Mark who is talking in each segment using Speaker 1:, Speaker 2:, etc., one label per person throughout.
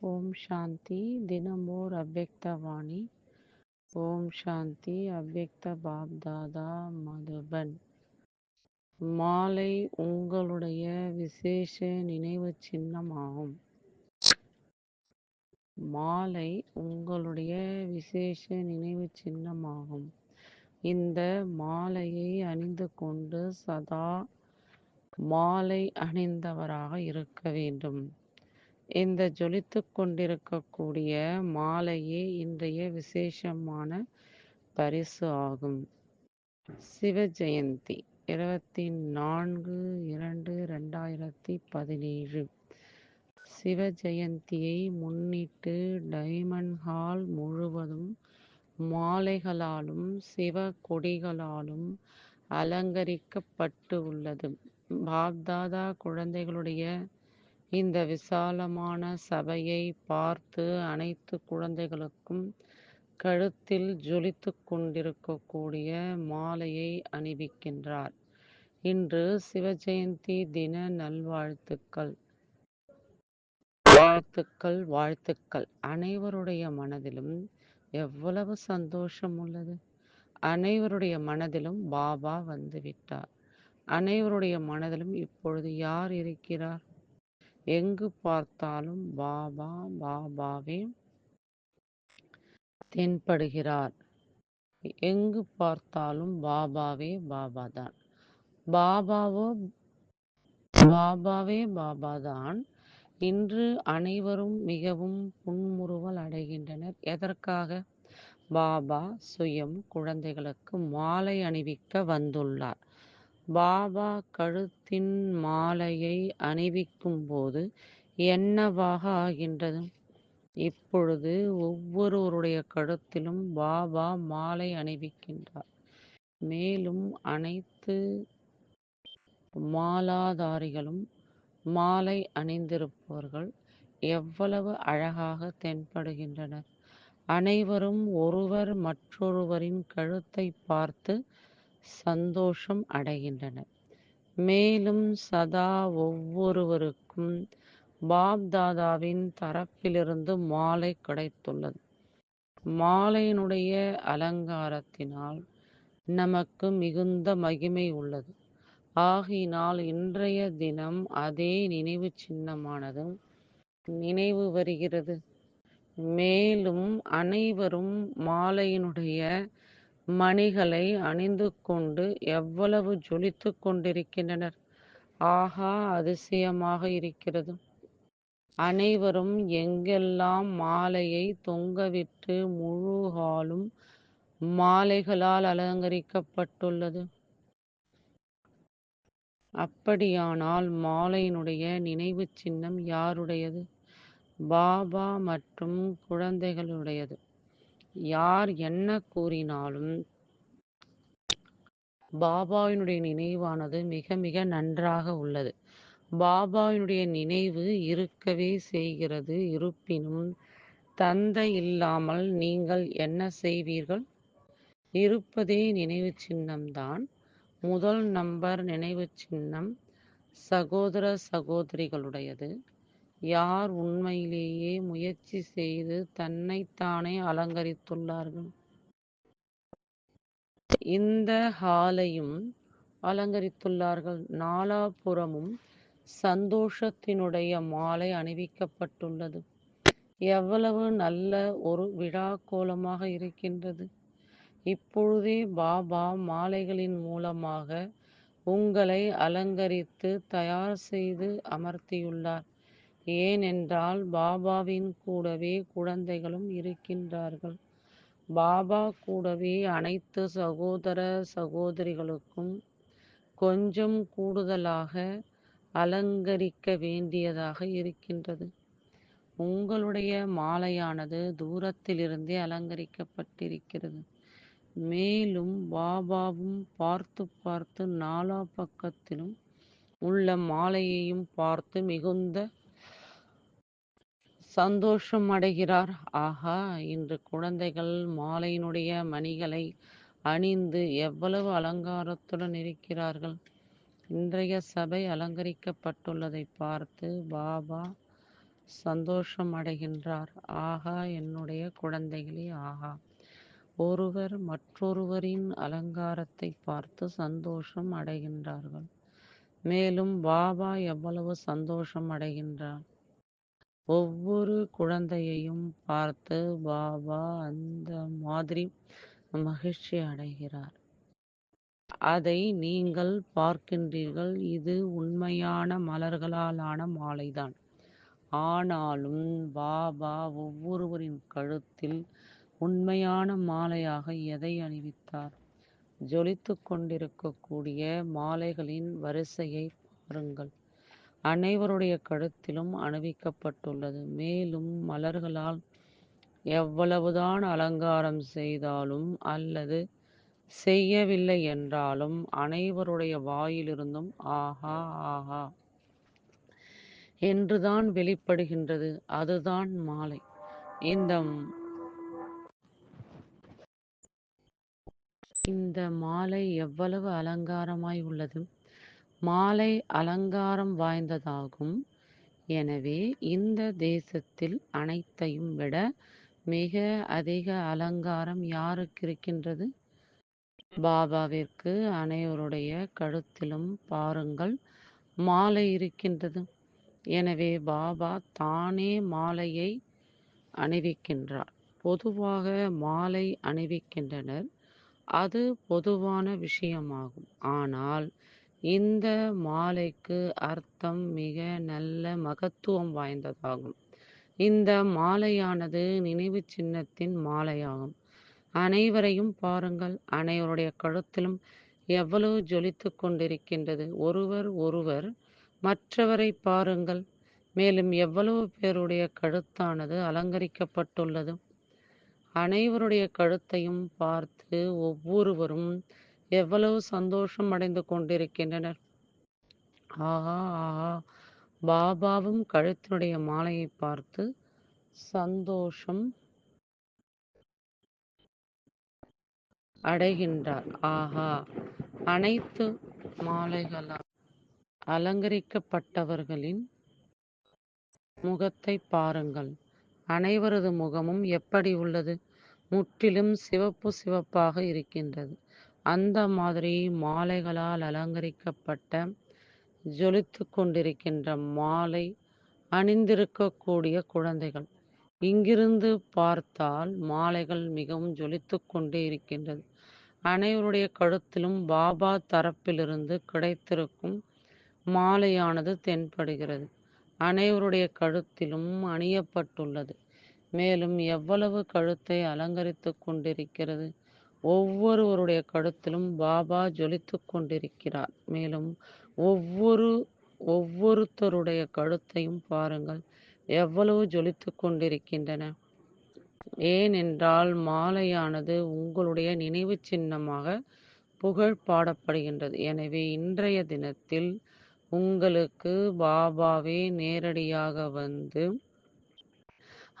Speaker 1: ஓம் சாந்தி. தினமோர் அவ்வக்தவாணி. ஓம் சாந்தி. அவ்வக்த பாப்தாதா மதுபன். மாலை உங்களுடைய விசேஷ நினைவு சின்னமாகும். மாலை உங்களுடைய விசேஷ நினைவு சின்னமாகும். இந்த மாலையை அணிந்து கொண்டு சதா மாலை அணிந்தவராக இருக்க வேண்டும். இந்த ஜொலித்து கொண்டிருக்கக்கூடிய மாலையே இன்றைய விசேஷமான பரிசு ஆகும். சிவ ஜெயந்தி இருபத்தி நான்கு இரண்டு ரெண்டாயிரத்தி பதினேழு. சிவ ஜெயந்தியை முன்னிட்டு டைமண்ட் ஹால் முழுவதும் மாலைகளாலும் சிவ கொடிகளாலும் அலங்கரிக்கப்பட்டு உள்ளது பாப்தாதா குழந்தைகளுடைய இந்த விசாலமான சபையை பார்த்து அனைத்து குழந்தைகளுக்கும் கழுத்தில் ஜொலித்து கொண்டிருக்கக்கூடிய மாலையை அணிவிக்கின்றார். இன்று சிவஜெயந்தி தின நல்வாழ்த்துக்கள். வாழ்த்துக்கள் வாழ்த்துக்கள். அனைவருடைய மனதிலும் எவ்வளவு சந்தோஷம் உள்ளது. அனைவருடைய மனதிலும் பாபா வந்துவிட்டார். அனைவருடைய மனதிலும் இப்பொழுது யார் இருக்கிறார்? எங்கு பார்த்தாலும் பாபா பாபாவே தென்படுகிறார். எங்கு பார்த்தாலும் பாபாவே பாபா தான் பாபாவோ பாபாவே பாபாதான் இன்று அனைவரும் மிகவும் புன்முறுவல் அடைகின்றனர். எதற்காக? பாபா சுயம் குழந்தைகளுக்கு மாலை அணிவிக்க வந்துள்ளார். பாபா கழுத்தின் மாலையை அணிவிக்கும் போது என்னவாக ஆகின்றது? இப்பொழுது ஒவ்வொருவருடைய கழுத்திலும் பாபா மாலை அணிவிக்கின்றார். மேலும் அனைத்து மாலாதாரிகளும் மாலை அணிந்திருப்பவர்கள் எவ்வளவு அழகாக தென்படுகின்றனர். அனைவரும் ஒருவர் மற்றொருவரின் கழுத்தை பார்த்து சந்தோஷம் அடைகின்றனர் மேலும் சதா ஒவ்வொருவருக்கும் பாப்தாதாவின் தரப்பிலிருந்து மாலை கிடைத்துள்ளது. மாலையினுடைய அலங்காரத்தினால் நமக்கு மிகுந்த மகிமை உள்ளது. ஆகையினால் இன்றைய தினம் அதே நினைவு சின்னமானது நினைவு வருகிறது. மேலும் அனைவரும் மாலையினுடைய மணிகளை அணிந்து கொண்டு எவ்வளவு ஜொலித்து கொண்டிருக்கின்றனர். ஆகா அதிசயமாக இருக்கிறது. அனைவரும் எங்கெல்லாம் மாலையை தொங்கவிட்டு முழு ஹாலும் மாலைகளால் அலங்கரிக்கப்பட்டுள்ளது? அப்படியானால் மாலையினுடைய நினைவு சின்னம் யாருடையது? பாபா மற்றும் குழந்தைகளுடையது. யார் என்ன கூறினாலும் பாபாவினுடைய நினைவானது மிக மிக நன்றாக உள்ளது. பாபாவினுடைய நினைவு இருக்கவே செய்கிறது. இருப்பினும் தந்தை இல்லாமல் நீங்கள் என்ன செய்வீர்கள்? இருப்பதே நினைவு சின்னம்தான். முதல் நம்பர் நினைவு சின்னம் சகோதர சகோதரிகளுடையது. யார் உண்மையிலேயே முயற்சி செய்து தன்னைத்தானே அலங்கரித்துள்ளார்கள்? இந்த ஹாலையும் அலங்கரித்துள்ளார்கள். நாலாபுறமும் சந்தோஷத்தினுடைய மாலை அணிவிக்கப்பட்டுள்ளது. எவ்வளவு நல்ல ஒரு விழா கோலமாக இருக்கின்றது. இப்பொழுதே பாபா மாலைகளின் மூலமாக உங்களை அலங்கரித்து தயார் செய்து அமர்த்தியுள்ளார். ஏனென்றால் பாபாவின் கூடவே குழந்தைகளும் இருக்கின்றார்கள். பாபா கூடவே அனைத்து சகோதர சகோதரிகளுக்கும் கொஞ்சம் கூடுதலாக அலங்கரிக்க வேண்டியதாக இருக்கின்றது. உங்களுடைய மாலையானது தூரத்திலிருந்தே அலங்கரிக்கப்பட்டிருக்கிறது. மேலும் பாபாவும் பார்த்து பார்த்து நாலா பக்கத்திலும் உள்ள மாலையையும் பார்த்து மிகுந்த சந்தோஷம் அடைகிறார். ஆஹா இன்று குழந்தைகள் மாலையினுடைய மணிகளை அணிந்து எவ்வளவு அலங்காரத்துடன் இருக்கிறார்கள். இன்றைய சபை அலங்கரிக்கப்பட்டுள்ளதை பார்த்து பாபா சந்தோஷம் அடைகின்றார். ஆகா என்னுடைய குழந்தைகளே ஆகா ஒருவர் மற்றொருவரின் அலங்காரத்தை பார்த்து சந்தோஷம் அடைகின்றார்கள். மேலும் பாபா எவ்வளவு சந்தோஷம் அடைகின்றார். ஒவ்வொரு குழந்தையையும் பார்த்து பாபா அந்த மாதிரி மகிழ்ச்சி அடைகிறார். அதை நீங்கள் பார்க்கின்றீர்கள். இது உண்மையான மலர்களாலான மாலைதான். ஆனாலும் பாபா ஒவ்வொருவரின் கழுத்தில் உண்மையான மாலையாக எதை அணிவித்தார்? ஜொலித்து கொண்டிருக்கக்கூடிய மாலைகளின் வரிசையை பாருங்கள். அனைவருடைய கழுத்திலும் அணிவிக்கப்பட்டுள்ளது. மேலும் மலர்களால் எவ்வளவுதான் அலங்காரம் செய்தாலும் அல்லது செய்யவில்லை என்றாலும் அனைவருடைய வாயிலிருந்தும் ஆஹா ஆஹா என்றுதான் வெளிப்படுகின்றது. அதுதான் மாலை. இந்த இந்த மாலை எவ்வளவு அலங்காரமாய் உள்ளது? மாலை அலங்காரம் வாய்ந்ததாகும். எனவே இந்த தேசத்தில் அனைத்தையும் விட மிக அதிக அலங்காரம் யாருக்கு இருக்கின்றது? பாபாவிற்கு அனைவருடைய கழுத்திலும் பாருங்கள் மாலை இருக்கின்றது. எனவே பாபா தானே மாலையை அணிவிக்கின்றார். பொதுவாக மாலை அணிவிக்கின்றனர். அது பொதுவான விஷயமாகும். ஆனால் இந்த மாலைக்கு அர்த்தம் மிக நல்ல மகத்துவம் வாய்ந்ததாகும். இந்த மாலையானது நினைவு சின்னத்தின் மாலையாகும். அனைவரையும் பாருங்கள். அனைவருடைய கழுத்திலும் எவ்வளவு ஜொலித்து கொண்டிருக்கின்றது. ஒருவர் ஒருவர் மற்றவரை பாருங்கள். மேலும் எவ்வளவு பேருடைய கழுத்தானது அலங்கரிக்கப்பட்டுள்ளது. அனைவருடைய கழுத்தையும் பார்த்து ஒவ்வொருவரும் எவ்வளவு சந்தோஷம் அடைந்து கொண்டிருக்கின்றனர். ஆஹா ஆஹா. பாபாவும் கழுத்தினுடைய மாலையை பார்த்து சந்தோஷம் அடைகின்றார். ஆஹா. அனைத்து மாலைகளால் அலங்கரிக்கப்பட்டவர்களின் முகத்தை பாருங்கள். அனைவரது முகமும் எப்படி உள்ளது? முற்றிலும் சிவப்பு சிவப்பாக இருக்கின்றது. அந்த மாதிரி மாலைகளால் அலங்கரிக்கப்பட்ட ஜொலித்து கொண்டிருக்கின்ற மாலை அணிந்திருக்கக்கூடிய குழந்தைகள். இங்கிருந்து பார்த்தால் மாலைகள் மிகவும் ஜொலித்து கொண்டே இருக்கின்றது. அனைவருடைய கழுத்திலும் பாபா தரப்பிலிருந்து கிடைத்திருக்கும் மாலையானது தென்படுகிறது. அனைவருடைய கழுத்திலும் அணியப்பட்டுள்ளது. மேலும் எவ்வளவு கழுத்தை அலங்கரித்து கொண்டிருக்கிறது ஒவ்வொருவருடைய கழுத்திலும் பாபா ஜொலித்து கொண்டிருக்கிறார். மேலும் ஒவ்வொரு ஒவ்வொருத்தருடைய கழுத்தையும் பாருங்கள் எவ்வளவு ஜொலித்து கொண்டிருக்கின்றன. ஏனென்றால் மாலையானது உங்களுடைய நினைவு சின்னமாக புகழ் பாடப்படுகின்றது. எனவே இன்றைய தினத்தில் உங்களுக்கு பாபாவே நேரடியாக வந்து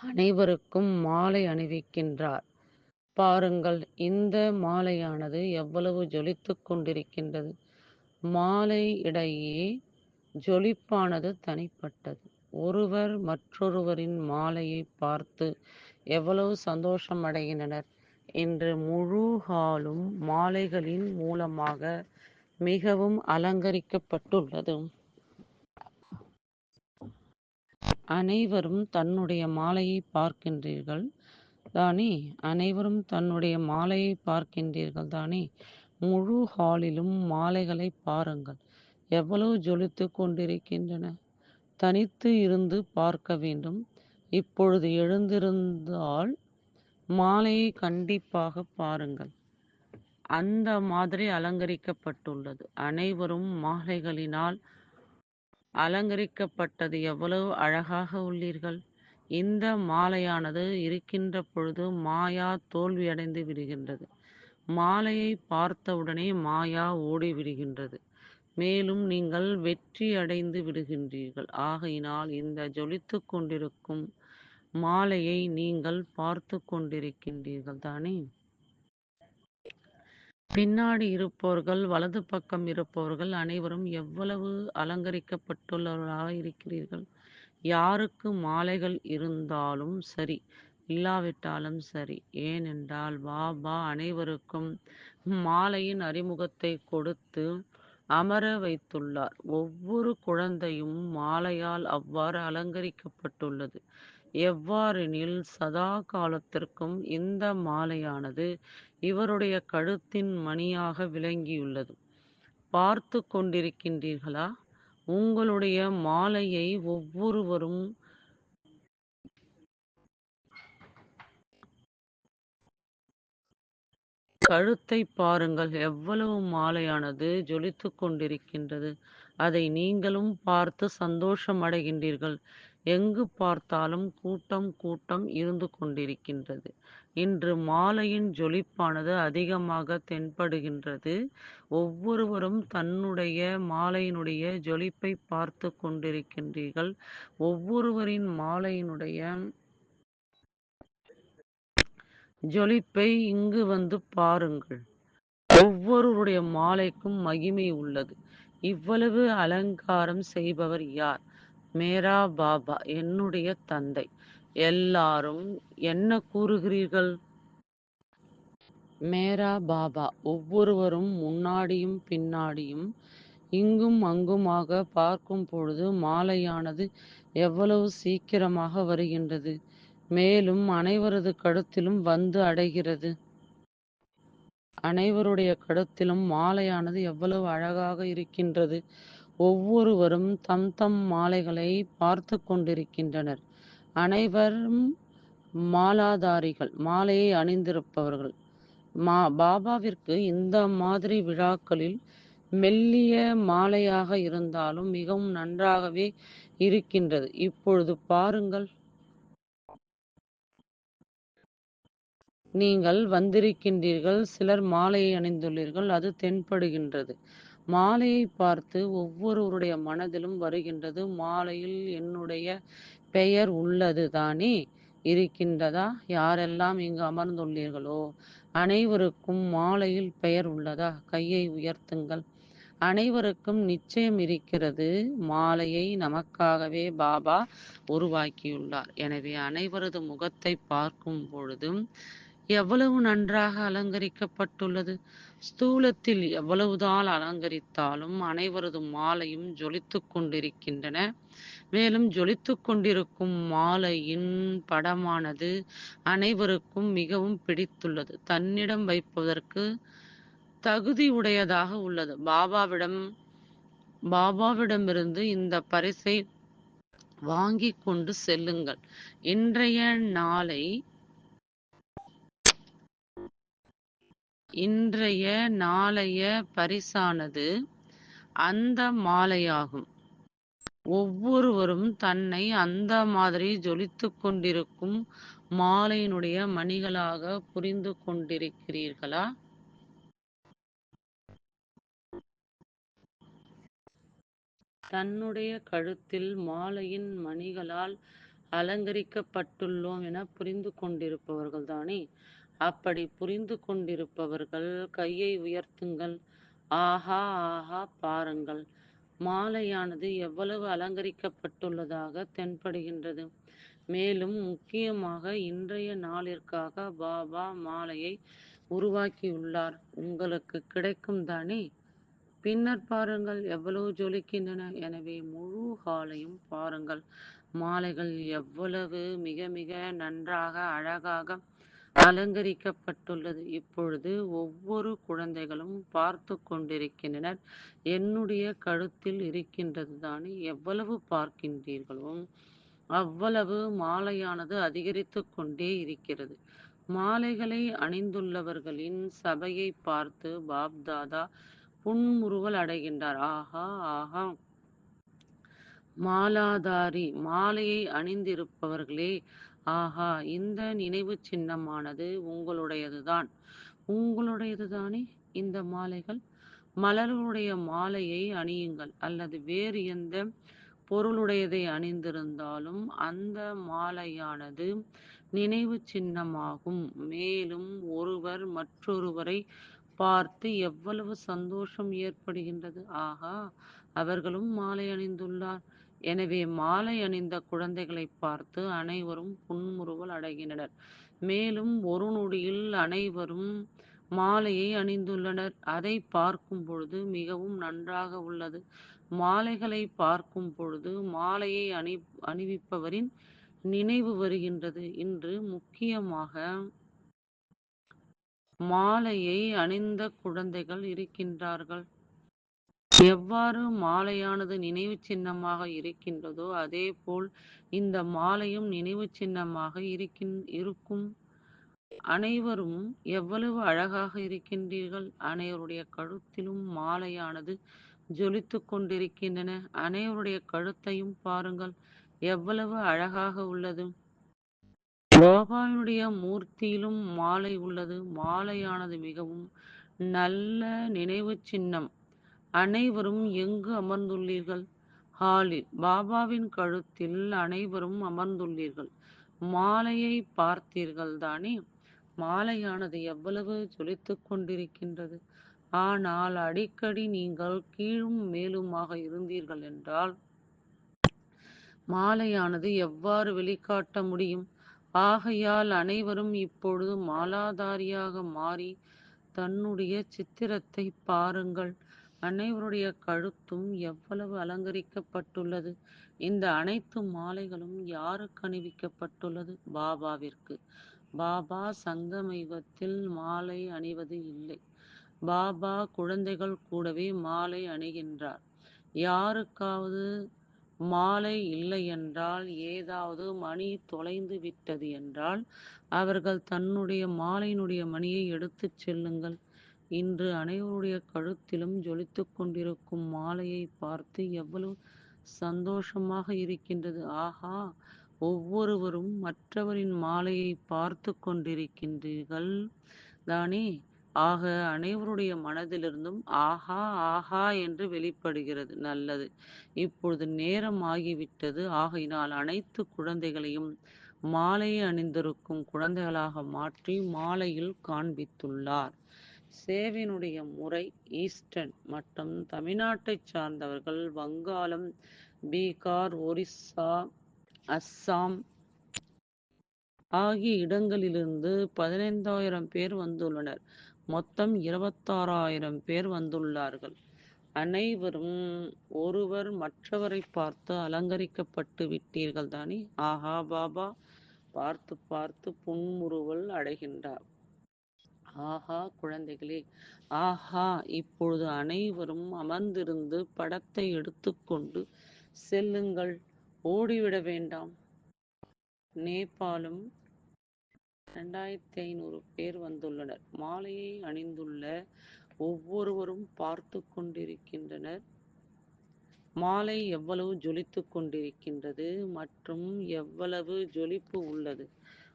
Speaker 1: அனைவருக்கும் மாலை அணிவிக்கின்றார். பாருங்கள் இந்த மாலையானது எவ்வளவு ஜொலித்து கொண்டிருக்கின்றது. மாலை இடையே ஜொலிப்பானது தனிப்பட்டது. ஒருவர் மற்றொருவரின் மாலையை பார்த்து எவ்வளவு சந்தோஷம் அடைகின்றனர் இன்று முழு ஹாலும் மாலைகளின் மூலமாக மிகவும் அலங்கரிக்கப்பட்டுள்ளது. அனைவரும் தன்னுடைய மாலையை பார்க்கின்றீர்கள். தானே? அனைவரும் தன்னுடைய மாலையை பார்க்கின்றீர்கள் தானே? முழு ஹாலிலும் மாலைகளை பாருங்கள். எவ்வளவு ஜொலித்து கொண்டிருக்கின்றன. தனித்து இருந்து பார்க்க வேண்டும். இப்பொழுது எழுந்திருந்தால் மாலையை கண்டிப்பாக பாருங்கள். அந்த மாதிரி அலங்கரிக்கப்பட்டுள்ளது. அனைவரும் மாலைகளினால் அலங்கரிக்கப்பட்டது. எவ்வளவு அழகாக உள்ளீர்கள். இந்த மாலையானது இருக்கின்ற பொழுது மாயா தோல்வியடைந்து விடுகின்றது. மாலையை பார்த்தவுடனே மாயா ஓடி விடுகின்றது மேலும் நீங்கள் வெற்றி அடைந்து விடுகின்றீர்கள். ஆகையினால் இந்த ஜொலித்து கொண்டிருக்கும் மாலையை நீங்கள் பார்த்து கொண்டிருக்கின்றீர்கள் தானே? பின்னாடி இருப்பவர்கள் வலது பக்கம் இருப்பவர்கள் அனைவரும் எவ்வளவு அலங்கரிக்கப்பட்டுள்ளவர்களாக இருக்கிறீர்கள்? யாருக்கு மாலைகள் இருந்தாலும் சரி இல்லாவிட்டாலும் சரி ஏனென்றால் பாபா அனைவருக்கும் மாலையின் அறிமுகத்தை கொடுத்து அமர வைத்துள்ளார். ஒவ்வொரு குழந்தையும் மாலையால் அவ்வாறு அலங்கரிக்கப்பட்டுள்ளது. எவ்வாறெனில் சதா காலத்திற்கும் இந்த மாலையானது இவருடைய கழுத்தின் மணியாக விளங்கியுள்ளது. பார்த்து கொண்டிருக்கின்றீர்களா? உங்களுடைய மாலையை ஒவ்வொருவரும் கழுத்தை பாருங்கள். எவ்வளவு மாலையானது ஜொலித்து கொண்டிருக்கின்றது. அதை நீங்களும் பார்த்து சந்தோஷம் அடைகின்றீர்கள் எங்கு பார்த்தாலும் கூட்டம் கூட்டம் இருந்து கொண்டிருக்கின்றது. இன்று மாலையின் ஜொலிப்பானது அதிகமாக தென்படுகின்றது. ஒவ்வொருவரும் தன்னுடைய மாலையினுடைய ஜொலிப்பை பார்த்து கொண்டிருக்கின்றீர்கள். ஒவ்வொருவரின் மாலையினுடைய ஜொலிப்பை இங்கு வந்து பாருங்கள். ஒவ்வொருவருடைய மாலைக்கும் மகிமை உள்ளது. இவ்வளவு அலங்காரம் செய்பவர் யார்? மேரா பாபா என்னுடைய தந்தை. எல்லாரும் என்ன கூறுகிறீர்கள்? மேரா பாபா ஒவ்வொருவரும் முன்னாடியும் பின்னாடியும் இங்கும் அங்குமாக பார்க்கும் பொழுது மாலையானது எவ்வளவு சீக்கிரமாக வருகின்றது. மேலும் அனைவரது கழுத்திலும் வந்து அடைகிறது. அனைவருடைய கழுத்திலும் மாலையானது எவ்வளவு அழகாக இருக்கின்றது. ஒவ்வொருவரும் தம் தம் மாலைகளை பார்த்து கொண்டிருக்கின்றனர். அனைவரும் மாலாதாரிகள் மாலையை அணிந்திருப்பவர்கள். மா பாபாவிற்கு இந்த மாதிரி விழாக்களில் மெல்லிய மாலையாக இருந்தாலும் மிகவும் நன்றாகவே இருக்கின்றது. இப்பொழுது பாருங்கள். நீங்கள் வந்திருக்கின்றீர்கள் சிலர் மாலையை அணிந்துள்ளீர்கள் அது தென்படுகின்றது. மாலையை பார்த்து ஒவ்வொருவருடைய மனதிலும் வருகின்றது மாலையில் என்னுடைய பெயர் உள்ளது தானே? இருக்கின்றதா? யாரெல்லாம் இங்கு அமர்ந்துள்ளீர்களோ? அனைவருக்கும் மாலையில் பெயர் உள்ளதா? கையை உயர்த்துங்கள். அனைவருக்கும் நிச்சயம் இருக்கிறது மாலையை நமக்காகவே பாபா உருவாக்கியுள்ளார். எனவே அனைவரது முகத்தை பார்க்கும் பொழுதும் எவ்வளவு நன்றாக அலங்கரிக்கப்பட்டுள்ளது. ஸ்தூலத்தில் எவ்வளவுதான் அலங்கரித்தாலும் அனைவரது மாலையும் ஜொலித்துக் கொண்டிருக்கின்றன. மேலும் ஜொலித்துக் கொண்டிருக்கும் மாலையின் படமானது அனைவருக்கும் மிகவும் பிடித்துள்ளது. தன்னிடம் வைப்பதற்கு தகுதி உடையதாக உள்ளது. பாபாவிடம் பாபாவிடமிருந்து இந்த பரிசை வாங்கி கொண்டு செல்லுங்கள். இன்றைய நாளை இன்றைய நாளைய பரிசானது அந்த மாலையாகும். ஒவ்வொருவரும் தன்னை அந்த மாதிரி ஜொலித்துக் கொண்டிருக்கும் மாலையினுடைய மணிகளாக புரிந்து கொண்டிருக்கிறீர்களா? தன்னுடைய கழுத்தில் மாலையின் மணிகளால் அலங்கரிக்கப்பட்டுள்ளோம் என புரிந்து கொண்டிருப்பவர்கள் தானே. அப்படி புரிந்து கொண்டிருப்பவர்கள் கையை உயர்த்துங்கள். ஆஹா ஆஹா பாருங்கள். மாலையானது எவ்வளவு அலங்கரிக்கப்பட்டுள்ளதாக தென்படுகின்றது. மேலும் முக்கியமாக இன்றைய நாளிற்காக பாபா மாலையை உருவாக்கியுள்ளார். உங்களுக்கு கிடைக்கும் தானே. பின்னர் பாருங்கள் எவ்வளவு ஜொலிக்கின்றன. எனவே முழு ஹாலையும் பாருங்கள். மாலைகள் எவ்வளவு மிக மிக நன்றாக அழகாக அலங்கரிக்கப்பட்டுள்ளது. இப்பொழுது ஒவ்வொரு குழந்தைகளும் பார்த்து கொண்டிருக்கின்றனர். என்னுடைய கழுத்தில் இருக்கின்றது தானே எவ்வளவு பார்க்கின்றீர்களோ அவ்வளவு மாலையானது அதிகரித்து கொண்டே இருக்கிறது. மாலைகளை அணிந்துள்ளவர்களின் சபையை பார்த்து பாப்தாதா புன்முறுவல் அடைகின்றார். ஆஹா ஆஹா. மாலாதாரி மாலையை அணிந்திருப்பவர்களே ஆஹா இந்த நினைவு சின்னமானது உங்களுடையதுதான். உங்களுடையதுதானே இந்த மாலைகள்? மலர்களுடைய மாலையை அணியுங்கள். அல்லது வேறு எந்த பொருளுடையதை அணிந்திருந்தாலும் அந்த மாலையானது நினைவு சின்னமாகும். மேலும் ஒருவர் மற்றொருவரை பார்த்து எவ்வளவு சந்தோஷம் ஏற்படுகின்றது. ஆகா அவர்களும் மாலை அணிந்துள்ளார். எனவே மாலை அணிந்த குழந்தைகளை பார்த்து அனைவரும் புன்முறுவல் அடைகின்றனர். மேலும் ஒரு நொடியில் அனைவரும் மாலையை அணிந்துள்ளனர். அதை பார்க்கும் பொழுது மிகவும் நன்றாக உள்ளது. மாலைகளை பார்க்கும் பொழுது மாலையை அணி அணிவிப்பவரின் நினைவு வருகின்றது. இன்று முக்கியமாக மாலையை அணிந்த குழந்தைகள் இருக்கின்றார்கள். எவ்வாறு மாலையானது நினைவுச் சின்னமாக இருக்கின்றதோ அதேபோல் இந்த மாலையும் நினைவுச் சின்னமாக இருக்கின் இருக்கும். அனைவரும் எவ்வளவு அழகாக இருக்கின்றீர்கள். அனைவருடைய கழுத்திலும் மாலையானது ஜொலித்து கொண்டிருக்கின்றன. அனைவருடைய கழுத்தையும் பாருங்கள் எவ்வளவு அழகாக உள்ளது. கோபாலனுடைய மூர்த்தியிலும் மாலை உள்ளது. மாலையானது மிகவும் நல்ல நினைவுச் சின்னம். அனைவரும் எங்கு அமர்ந்துள்ளீர்கள்? ஹாலில். பாபாவின் கழுத்தில் அனைவரும் அமர்ந்துள்ளீர்கள். மாலையை பார்த்தீர்கள் தானே? மாலையானது எவ்வளவு ஜொலித்துக் கொண்டிருக்கின்றது. ஆனால் அடிக்கடி நீங்கள் கீழும் மேலுமாக இருந்தீர்கள் என்றால் மாலையானது எவ்வாறு வெளிக்காட்ட முடியும்? ஆகையால் அனைவரும் இப்பொழுது மாலாதாரியாக மாறி தன்னுடைய சித்திரத்தைப் பாருங்கள். அனைவருடைய கழுத்தும் எவ்வளவு அலங்கரிக்கப்பட்டுள்ளது. இந்த அனைத்து மாலைகளும் யாருக்கு அணிவிக்கப்பட்டுள்ளது? பாபாவிற்கு. பாபா சங்கமைவத்தில் மாலை அணிவது இல்லை. பாபா குழந்தைகள் கூடவே மாலை அணிகின்றார். யாருக்காவது மாலை இல்லை என்றால் ஏதாவது மணி தொலைந்து விட்டது என்றால் அவர்கள் தன்னுடைய மாலையினுடைய மணியை எடுத்துச் செல்லுங்கள். இன்று அனைவருடைய கழுத்திலும் ஜொலித்துக் கொண்டிருக்கும் மாலையைப் பார்த்து எவ்வளவு சந்தோஷமாக இருக்கின்றது. ஆஹா! ஒவ்வொருவரும் மற்றவரின் மாலையை பார்த்து கொண்டிருக்கின்றீர்கள் தானே? ஆக அனைவருடைய மனதிலிருந்தும் ஆஹா! ஆஹா! என்று வெளிப்படுகிறது. நல்லது. இப்பொழுது நேரம் ஆகிவிட்டது. ஆகையினால் அனைத்து குழந்தைகளையும் மாலை அணிந்திருக்கும் குழந்தைகளாக மாற்றி மாலையில் காண்பித்துள்ளார். சேவையினுடைய முறை ஈஸ்டர்ன் மற்றும் தமிழ்நாட்டைச் சார்ந்தவர்கள் வங்காளம், பீகார், ஒரிஸ்ஸா, அஸ்ஸாம் ஆகிய இடங்களிலிருந்து பதினைந்தாயிரம் பேர் வந்துள்ளனர். மொத்தம் இருபத்தாறாயிரம் பேர் வந்துள்ளார்கள். அனைவரும் ஒருவர் மற்றவரைப் பார்த்து அலங்கரிக்கப்பட்டு விட்டீர்கள் தானே? ஆஹா! பாபா பார்த்து பார்த்து புன்முறுவல் அடைகின்றார். ஆஹா! குழந்தைகளே! ஆஹா! இப்பொழுது அனைவரும் அமர்ந்திருந்து படத்தை எடுத்துக்கொண்டு செல்லுங்கள். ஓடிவிட வேண்டாம். நேபாளம் இரண்டாயிரத்தி ஐநூறு பேர் வந்துள்ளனர். மாலையை அணிந்துள்ள ஒவ்வொருவரும் பார்த்து கொண்டிருக்கின்றனர். மாலை எவ்வளவு ஜொலித்து கொண்டிருக்கின்றது மற்றும் எவ்வளவு ஜொலிப்பு உள்ளது.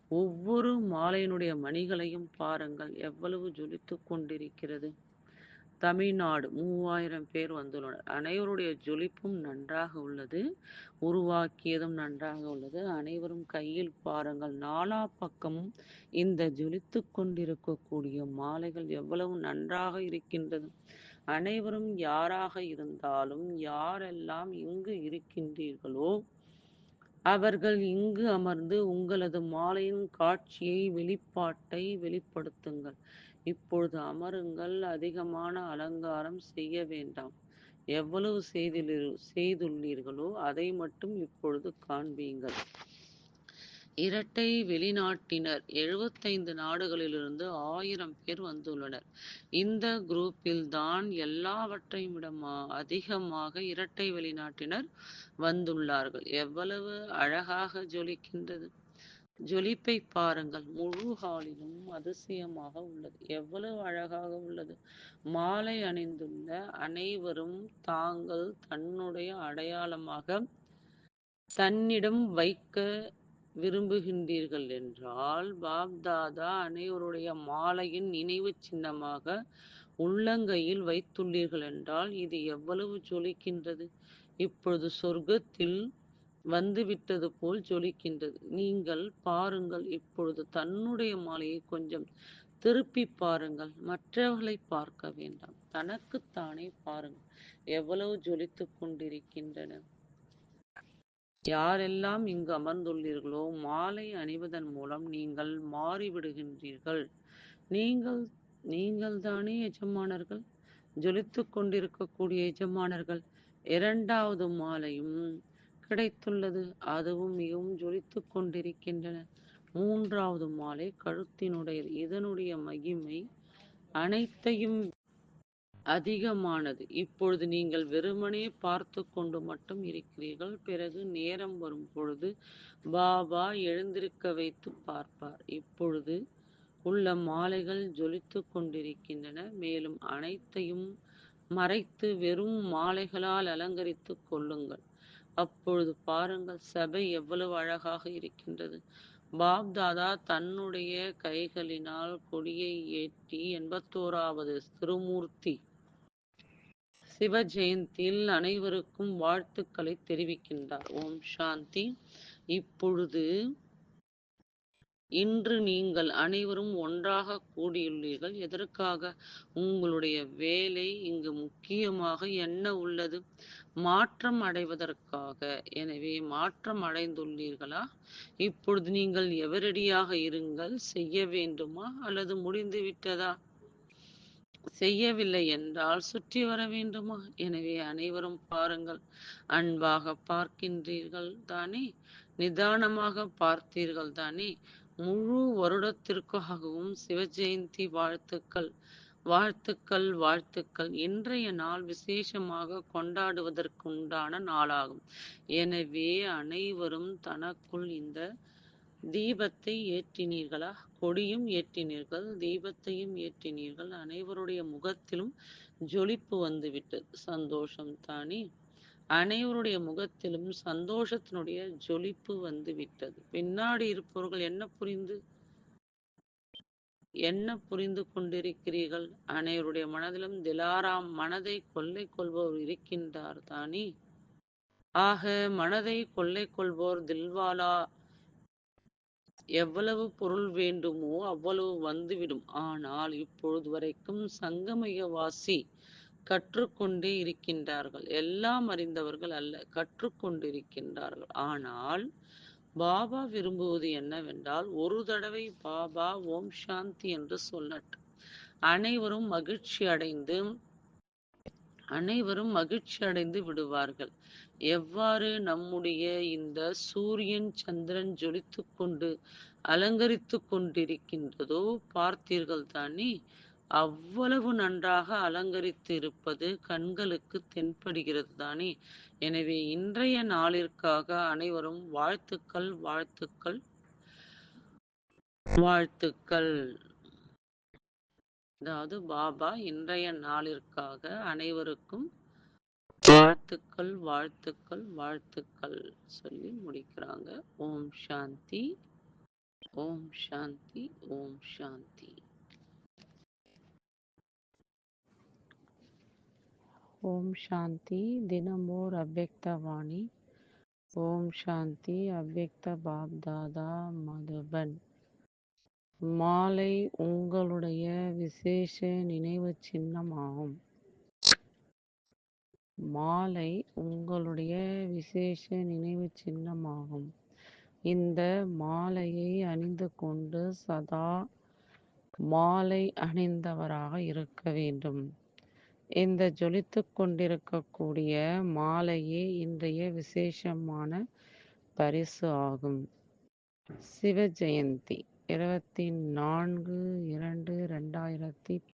Speaker 1: ஒவ்வொரு மாலையினுடைய மணிகளையும் பாருங்கள் எவ்வளவு ஜொலித்து கொண்டிருக்கிறது. தமிழ்நாடு மூவாயிரம் பேர் வந்துள்ளனர். அனைவருடைய ஜொலிப்பும் நன்றாக உள்ளது. உருவாக்கியதும் நன்றாக உள்ளது. அனைவரும் கையில் பாருங்கள். நாலா பக்கமும் இந்த ஜொலித்து கொண்டிருக்கக்கூடிய மாலைகள் எவ்வளவு நன்றாக இருக்கின்றது. அனைவரும் யாராக இருந்தாலும் யாரெல்லாம் இங்கு இருக்கின்றீர்களோ அவர்கள் இங்கு அமர்ந்து உங்களது மாலையின் காட்சியை வெளிப்பாட்டை வெளிப்படுத்துங்கள். இப்பொழுது அமருங்கள். அதிகமான அலங்காரம் செய்ய வேண்டாம். எவ்வளவு செய்துள்ளீர்களோ அதை மட்டும் இப்பொழுது காண்பீங்கள் இரட்டை வெளிநாட்டினர் எழுபத்தைந்து நாடுகளிலிருந்து ஆயிரம் பேர் வந்துள்ளனர். இந்த குரூப்பில் தான் எல்லாவற்றையும் விட அதிகமாக இரட்டை வெளிநாட்டினர் வந்துள்ளார்கள். எவ்வளவு அழகாக ஜொலிக்கின்றது. ஜொலிப்பை பாருங்கள். முழு ஹாலிலும் அதிசயமாக உள்ளது. எவ்வளவு அழகாக உள்ளது. மாலை அணிந்துள்ள அனைவரும் தாங்கள் தன்னுடைய அடையாளமாக தன்னிடம் வைக்க விரும்புகின்றீர்கள் என்றால் பாப்தாதா அனைவருடைய மாலையின் நினைவுச் சின்னமாக உள்ளங்கையில் வைத்துள்ளீர்கள் என்றால் இது எவ்வளவு ஜொலிக்கின்றது. இப்பொழுது சொர்க்கத்தில் வந்துவிட்டது போல் ஜொலிக்கின்றது. நீங்கள் பாருங்கள் இப்பொழுது தன்னுடைய மாலையை கொஞ்சம் திருப்பிப் பாருங்கள். மற்றவர்களை பார்க்க வேண்டாம். தனக்குத்தானே பாருங்கள். எவ்வளவு ஜொலித்து கொண்டிருக்கின்றன. யாரெல்லாம் இங்கு அமர்ந்துள்ளீர்களோ மாலை அணிவதன் மூலம் நீங்கள் மாறிவிடுகின்றீர்கள். நீங்கள் நீங்கள் தானே எஜமானர்கள்? ஜொலித்து கொண்டிருக்கக்கூடிய எஜமானர்கள் இரண்டாவது மாலையும் கிடைத்துள்ளது. அதுவும் மிகவும் ஜொலித்து கொண்டிருக்கின்றன. மூன்றாவது மாலை கழுத்தினுடைய இதனுடைய மகிமை அனைத்தையும் அதிகமானது. இப்பொழுது நீங்கள் வெறுமனே பார்த்து கொண்டு மட்டும் இருக்கிறீர்கள். பிறகு நேரம் வரும் பொழுது பாபா எழுந்திருக்க வைத்து பார்ப்பார். இப்பொழுது உள்ள மாலைகள் ஜொலித்து கொண்டிருக்கின்றன. மேலும் அனைத்தையும் மறைத்து வெறும் மாலைகளால் அலங்கரித்துக் கொள்ளுங்கள். அப்பொழுது பாருங்கள் சபை எவ்வளவு அழகாக இருக்கின்றது. பாப் தாதா தன்னுடைய கைகளினால் கொடியை ஏற்றி எண்பத்தோராவது திருமூர்த்தி சிவ ஜெயந்தியில் அனைவருக்கும் வாழ்த்துக்களை தெரிவிக்கின்றார். ஓம் சாந்தி. இப்பொழுது இன்று நீங்கள் அனைவரும் ஒன்றாக கூடியுள்ளீர்கள். எதற்காக? உங்களுடைய வேலை இங்கு முக்கியமாக என்ன உள்ளது? மாற்றம் அடைவதற்காக. எனவே மாற்றம் அடைந்துள்ளீர்களா? இப்பொழுது நீங்கள் எவரடியாக இருங்கள்? செய்ய வேண்டுமா? அல்லது முடிந்து விட்டதா செய்யவில்லை என்றால் சுற்றி வர வேண்டுமா? எனவே அனைவரும் பாருங்கள். அன்பாக பார்க்கின்றீர்கள் தானே? நிதானமாக பார்த்தீர்கள் தானே? முழு வருடத்திற்காகவும் சிவஜெயந்தி வாழ்த்துக்கள். வாழ்த்துக்கள் வாழ்த்துக்கள். இன்றைய நாள் விசேஷமாக கொண்டாடுவதற்குண்டான நாளாகும். எனவே அனைவரும் தனக்குள் இந்த தீபத்தை ஏற்றினீர்களா? கொடியும் ஏற்றினீர்கள் தீபத்தையும் ஏற்றினீர்கள். அனைவருடைய முகத்திலும் ஜொலிப்பு வந்துவிட்டது சந்தோஷம் தானே? அனைவருடைய முகத்திலும் சந்தோஷத்தினுடைய ஜொலிப்பு வந்து விட்டது பின்னாடி இருப்பவர்கள் என்ன புரிந்து என்ன புரிந்து கொண்டிருக்கிறீர்கள்? அனைவருடைய மனதிலும் திலாராம் மனதை கொள்ளை கொள்பவர் இருக்கின்றார் தானே? ஆக மனதை கொள்ளை கொள்வோர் தில்வாலா எவ்வளவு பொருள் வேண்டுமோ அவ்வளவு வந்துவிடும். ஆனால் இப்பொழுது வரைக்கும் சங்கமயவாசி கற்றுக்கொண்டே இருக்கின்றார்கள். எல்லாம் அறிந்தவர்கள் அல்ல கற்றுக்கொண்டிருக்கின்றார்கள். ஆனால் பாபா விரும்புவது என்னவென்றால் ஒரு தடவை பாபா ஓம் சாந்தி என்று சொல்லட்டும். அனைவரும் மகிழ்ச்சி அடைந்து அனைவரும் மகிழ்ச்சி அடைந்து விடுவார்கள். எவ்வாறு நம்முடைய இந்த சூரியன் சந்திரன் ஜொலித்து கொண்டு அலங்கரித்து கொண்டிருக்கின்றதோ பார்த்தீர்கள் தானே. அவ்வளவு நன்றாக அலங்கரித்து இருப்பது கண்களுக்கு தென்படுகிறது தானே. எனவே இன்றைய நாளிற்காக அனைவரும் வாழ்த்துக்கள் வாழ்த்துக்கள் வாழ்த்துக்கள். அதாவது பாபா இன்றைய நாளிற்காக அனைவருக்கும் வாழ்த்துக்கள் வாழ்த்துக்கள் வாழ்த்துக்கள் சொல்லி முடிக்கிறாங்க. ஓம் சாந்தி. ஓம் சாந்தி. ஓம் சாந்தி. ஓம் சாந்தி. தினமோர் அவ்வக்தவாணி. ஓம் சாந்தி. அவ்வக்த பாப் தாதா மதுபன். மாலை உங்களுடைய விசேஷ நினைவு சின்னமாகும். மாலை உங்களுடைய விசேஷ நினைவு சின்னமாகும். இந்த மாலையை அணிந்து கொண்டு சதா மாலை அணிந்தவராக இருக்க வேண்டும். இந்த ஜொலித்துக் கொண்டிருக்கக்கூடிய மாலையே இன்றைய விசேஷமான பரிசு ஆகும். சிவ ஜெயந்தி. இருபத்தி நான்கு இரண்டு ரெண்டாயிரத்தி